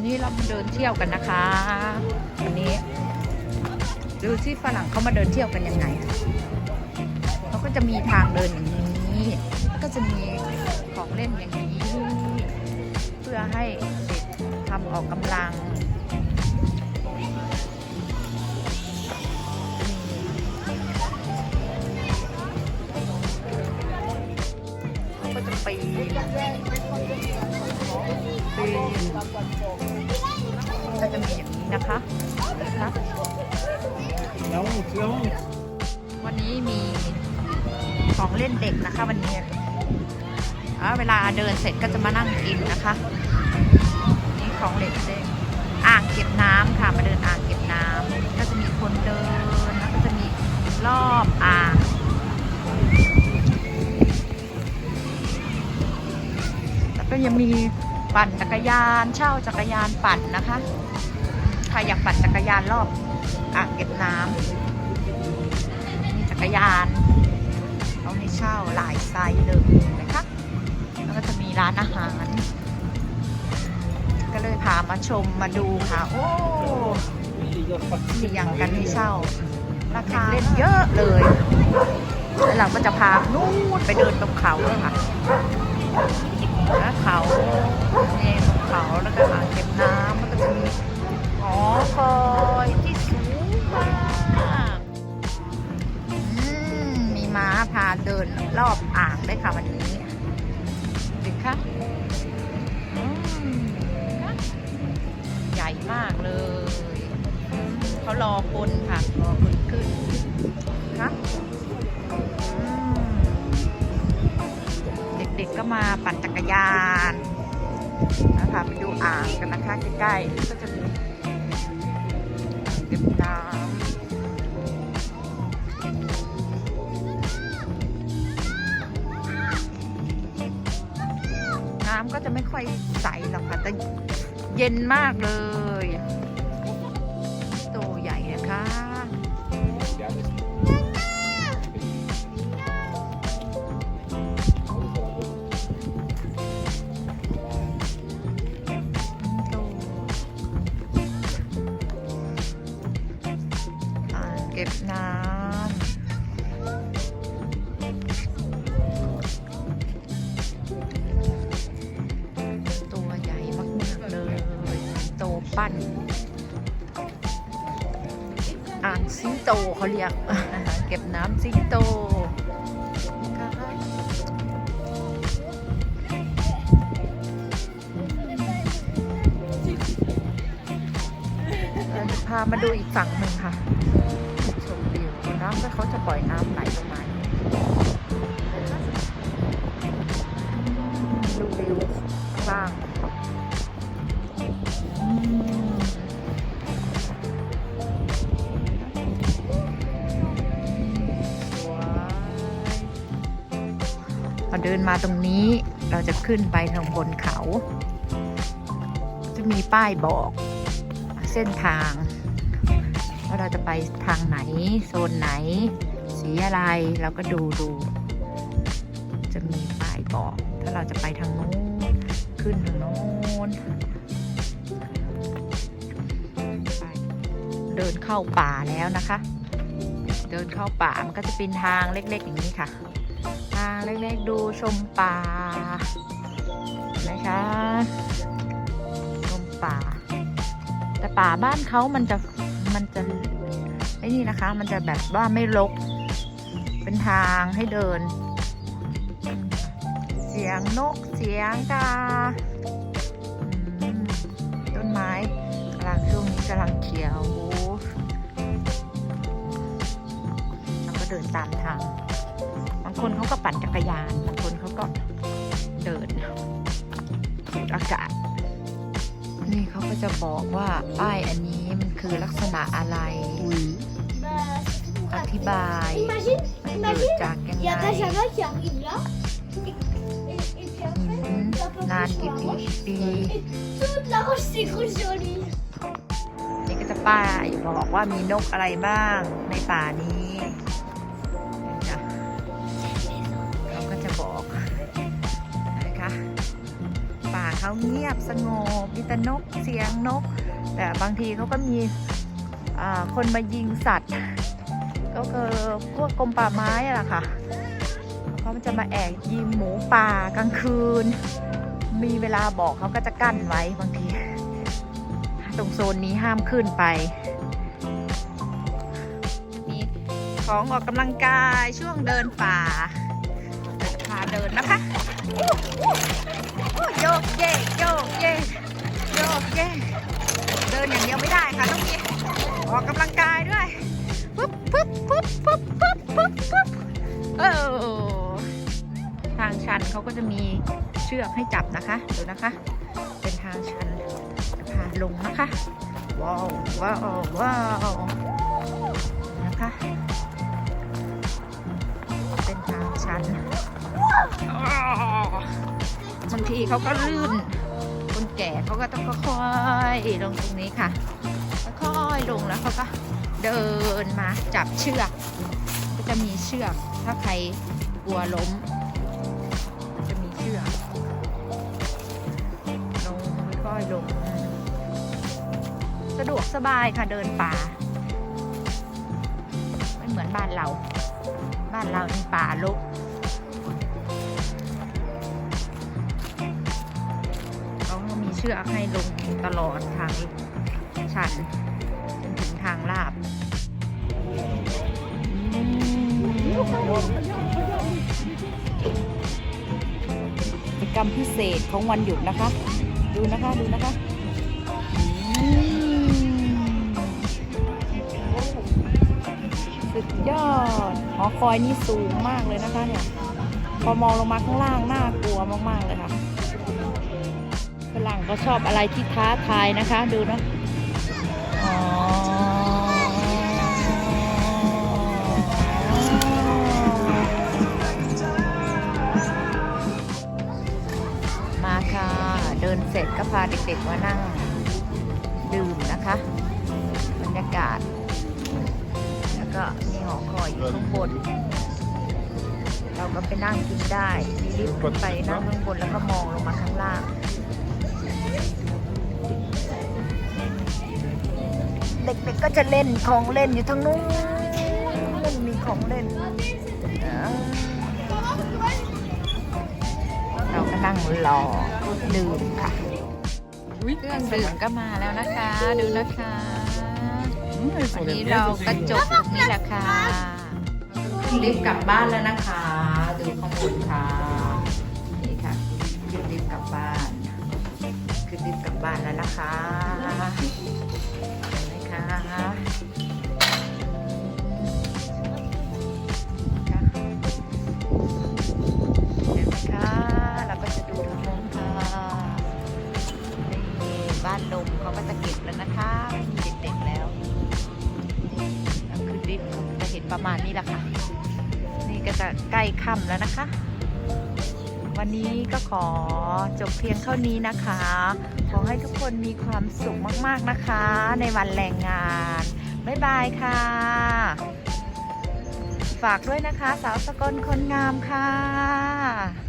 วันนี้เรามาเดินเที่ยวกันนะคะ วันนี้ ดูที่ฝรั่งเขามาเดินเที่ยวกันยังไงเขาก็จะมีทางเดินอย่างนี้แล้วก็จะมีของเล่นอย่างนี้ เพื่อให้เด็กทำออกกำลังก็จะปีนปีน ก็จะมีอย่างนี้นะคะนะคะ Långt, långt. วันนี้มีของเล่นเด็กนะคะ วันนี้อ่าเวลาเดินเสร็จก็จะมานั่งกินนะคะ นี่ของเล่นเด็กอ่างเก็บน้ำค่ะมาเดินอ่างเก็บ ปั่นจักรยานเช่าจักรยานปั่นนะคะใครอยากปั่นจักรยานรอบอ่างเก็บน้ำมีจักรยานเอาให้เช่าหลายไซส์เลยนะคะแล้วก็จะมีร้านอาหาร ก็เลยพามาชมมาดูค่ะ โอ้มีอย่างกันให้เช่า ราคาเล่นเยอะเลยแล้วเราก็จะพานู่นไปเดินตรงเขาเลยค่ะ แล้วเขาเนี่ยงเขาแล้วก็อ่างเก็บน้ำแล้วก็จะมีหอคอยที่สูงมากมมีม้าพาเดินรอบอ่างได้ค่ะวันนี้ดูค่ะใหญ่มากเลยเขารอคนค่ะรอคนขึ้นค่ะ มาปั่นจักรยานนะคะไปดูอ่างกันนะคะใกล้ๆก็จะมีอ่างเก็บน้ำน้ำก็จะไม่ค่อยใสหรอกค่ะแต่เย็นมากเลย ก็บน้ำตัวใหญ่มากๆเลยโตปั้นอ่างสิงโตเขาเรียก เก็บน้ำสิงโตเราจะพามาดูอีกฝั่งหนึ่งค่ะ น้ำเขาจะปล่อยน้ำไหลลงมาดูวิวข้างล่างพอเดินมาตรงนี้เราจะขึ้นไปทางบนเขา จะมีป้ายบอกเส้นทาง ว่าเราจะไปทางไหน โซนไหน สีอะไรเราก็ดูดู จะมีป้ายบอก ถ้าเราจะไปทางโน้นขึ้นทางโน้นไปเดินเข้าป่าแล้วนะคะ เดินเข้าป่ามันก็จะเป็นทางเล็กๆอย่างนี้ค่ะ ทางเล็กๆดูชมป่านะคะชมป่า แต่ป่าบ้านเขามันจะมันจะ นี่นะคะ มันจะแบบว่าไม่รกเป็นทางให้เดิน เสียงนกเสียงกาต้นไม้กำลังช่วงนี้กำลังเขียวแล้วก็เดินตามทาง บางคนเขาก็ปั่นจักรยาน บางคนเขาก็เดินอากาศนี่เขาก็จะบอกว่าป้ายอันนี้มันคือลักษณะอะไร อธิบาย Imagine, มันเกิดจากยัง il ไง y a Benjamin qui arrive là. Et, et- et puis après, Mhm. il va passer นาน sur กี่ la ปี roche. ปี Et toute la roche s'écroule sur lui. นี่ก็จะป้ายบอกว่ามีนกอะไรบ้างในป่านี้จ้ะเขาก็จะบอกนะคะป่าเขาเงียบสงบมีแต่นกเสียงนก แต่บางทีเขาก็มีอ่าคนมายิงสัตว์ก็คือพว กรมป่าไม้อะล่ะค่ะเขาจะมาแอบยิงหมูป่ากลางคืน มีเวลาบอกเขาก็จะกั้นไว้บางที ตรงโซนนี้ห้ามขึ้นไป มีของออกกำลังกายช่วงเดินป่าเราจะพาเดินนะคะโอ้โอ้โอ้โยกเยกโยกเยกโยกเยกางชันเขาก็จะมีเชือกให้จับนะคะดูนะคะ เป็นทางชันพาลงนะคะ ว้าวว้าวว้าวนะคะ เป็นทางชันบางทีเขาก็ลื่น คนแก่เขาก็ต้องค่อยๆลงตรงนี้ค่ะค่อยๆลงแล้วเขาก็เดินมาจับเชือก ก็จะมีเชือกถ้าใครกลัวล้ม อยลง สะดวกสบายค่ะเดินป่าไม่เหมือนบ้านเรา บ้านเรานี่ป่าลกเขาก็มีเชือกให้ลงตลอดทางชันจนถึงทางลาบกิจกรรมพิเศษของวันหยุดนะคะ ดูนะคะดูนะคะอืมสุดยอดหอคอยนี่สูงมากเลยนะคะเนี่ยพอมองลงมาข้างล่างน่ากลัวมากๆเลยค่ะฝรั่งก็ชอบอะไรที่ท้าทายนะคะ ดูนะ พาเด็กๆมานั่งดื่มนะคะ บรรยากาศ แล้วก็มีหอคอยอยู่ข้างบน เราก็ไปนั่งกินได้มีลิฟต์ขึ้นไปนั่งข้างบนแล้วก็มองลงมาข้างล่างเด็กๆก็จะเล่นของเล่นอยู่ทั้งนู้นมันมีของเล่น เราก็นั่งรอดื่มค่ะ เครื่องดื่มก็มาแล้วนะคะ ดูนะคะวันนี้เราก็จบตรงนี้แหละค่ะรีบกลับบ้านแล้วนะคะ ดูข้างบนค่ะนี่ค่ะขึ้นรีบกลับบ้านขึ้นรีบกลับบ้านแล้วนะคะเห็นไหมคะค่ะ วันนี้ก็ขอจบเพียงเท่านี้นะคะ ขอให้ทุกคนมีความสุขมากๆนะคะ ในวันแรงงาน บ๊ายบายค่ะ ฝากด้วยนะคะ สาวสกลคนงามค่ะ